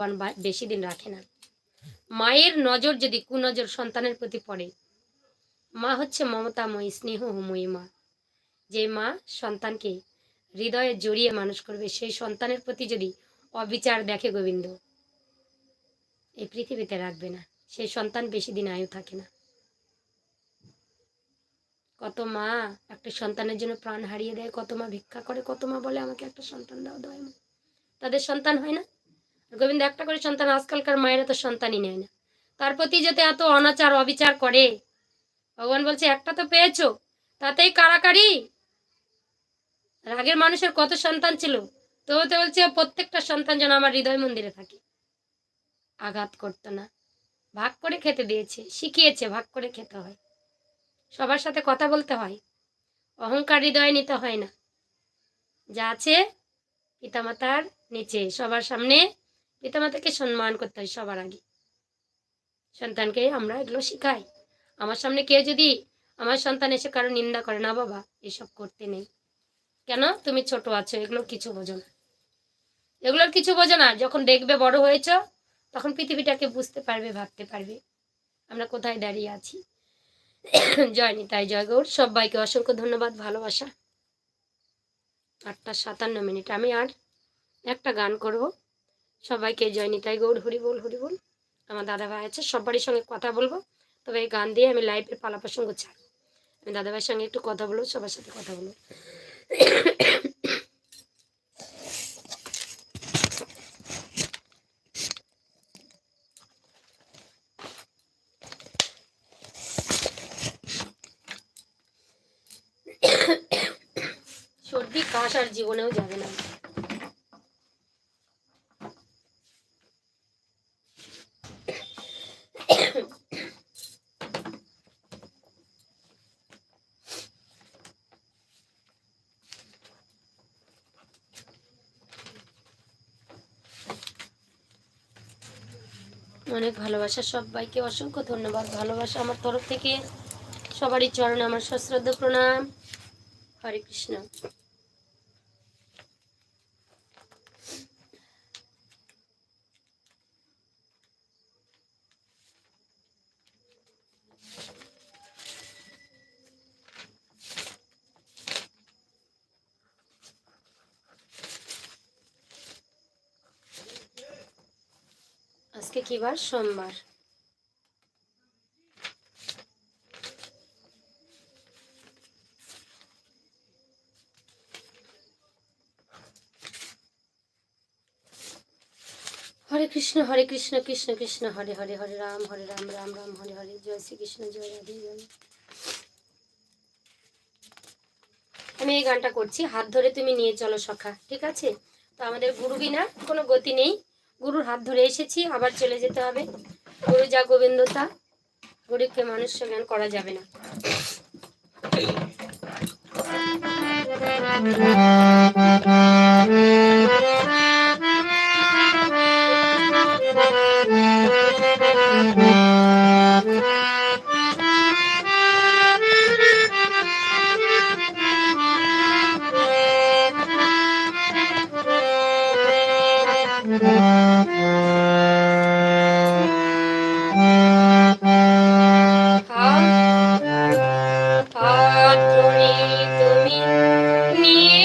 ভগবান বেশি দিন রাখে না। মায়ের নজর যদি কুনজর সন্তানের প্রতি পড়ে, মা হচ্ছে মমতাময়ী, স্নেহময়ী মা। যে মা সন্তানকে হৃদয়ে জড়িয়ে মানুষ করবে, সেই সন্তানের প্রতি যদি অবিচার দেখে গোবিন্দ, এই পৃথিবীতে রাখবে না। সেই সন্তান বেশি দিন আয়ু থাকে না। কত মা একটা সন্তানের জন্য প্রাণ হারিয়ে দেয়, কত মা ভিক্ষা করে, কত মা বলে আমাকে একটা সন্তান দাও মা। তাদের সন্তান হয় না। গোবিন্দ একটা করে সন্তান, আজকালকার মায়েরা তো সন্তানই নেয় না। তার প্রতি যাতে এত অনাচার, অবিচার করে, ভগবান বলছে, একটা তো পেয়েছ, তাতেই কারাকারি? রাগের মানুষের কত সন্তান ছিল, তো তো বলছে, প্রত্যেকটা সন্তান যেন আমার হৃদয় মন্দিরে থাকে। আঘাত করতো না। ভাগ করে খেতে দিয়েছে, শিখিয়েছে, ভাগ করে খেতে হয়। সবার সাথে কথা বলতে হয়। অহংকার হৃদয়ে নিতে হয় না। যা আছে পিতামাতার নিচে, সবার সামনে পিতামাতাকে সম্মান করতে হয় সবার আগে। সন্তানকে আমরা এগুলো শিখাই। আমার সামনে কেউ যদি আমার সন্তান এসে কারও নিন্দা করে, না বাবা, এসব করতে নেই। কেন? তুমি ছোট আছো এগুলো কিছু বোঝো না। এগুলোর কিছু বোঝো না। যখন দেখবে বড় হয়েছ, তখন পৃথিবীটাকে বুঝতে পারবে, ভাবতে পারবে, আমরা কোথায় দাঁড়িয়ে আছি? জয় নিতাই, জয় গৌর। সবাইকে অসংখ্য ধন্যবাদ, ভালোবাসা। আটটা সাতান্ন মিনিট। আমি আর একটা গান করব। সবাইকে জয় নিতাই গৌর, হরি বল হরি বল। আমার দাদা ভাই আছে, সবারই সঙ্গে কথা বলব। তবে এই গান দিয়ে আমি লাইভের পালা প্রসঙ্গ ছাড়ব আমি দাদা ভাইয়ের সঙ্গে একটু কথা বলব, সবার সাথে কথা বলব। সর্দি, কাশ আর জীবনেও যাবে না। অনেক ভালোবাসা সবাইকে। অসংখ্য ধন্যবাদ। ভালোবাসা আমার তরফ থেকে। সবারই চরণে আমার সশ্রদ্ধ প্রণাম। হরে কৃষ্ণ। আজকে কি বার? সোমবার। হরে কৃষ্ণ হরে কৃষ্ণ কৃষ্ণ কৃষ্ণ, হরে হরে হরে রাম হরে রাম রাম রাম, হরে হরে। জয় শ্রীকৃষ্ণ জয় রাধে, জয় আমি এই গানটা করছি। হাত ধরে তুমি নিয়ে চলো সখা, ঠিক আছে? তো আমাদের গুরু বিনা কোনো গতি নেই। গুরুর হাত ধরে এসেছি, আবার চলে যেতে হবে। গুরু যা গোবিন্দতা গরিবকে মানুষ জ্ঞান করা যাবে না। হাত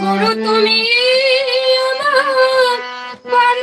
গুরু তুমি আমার পার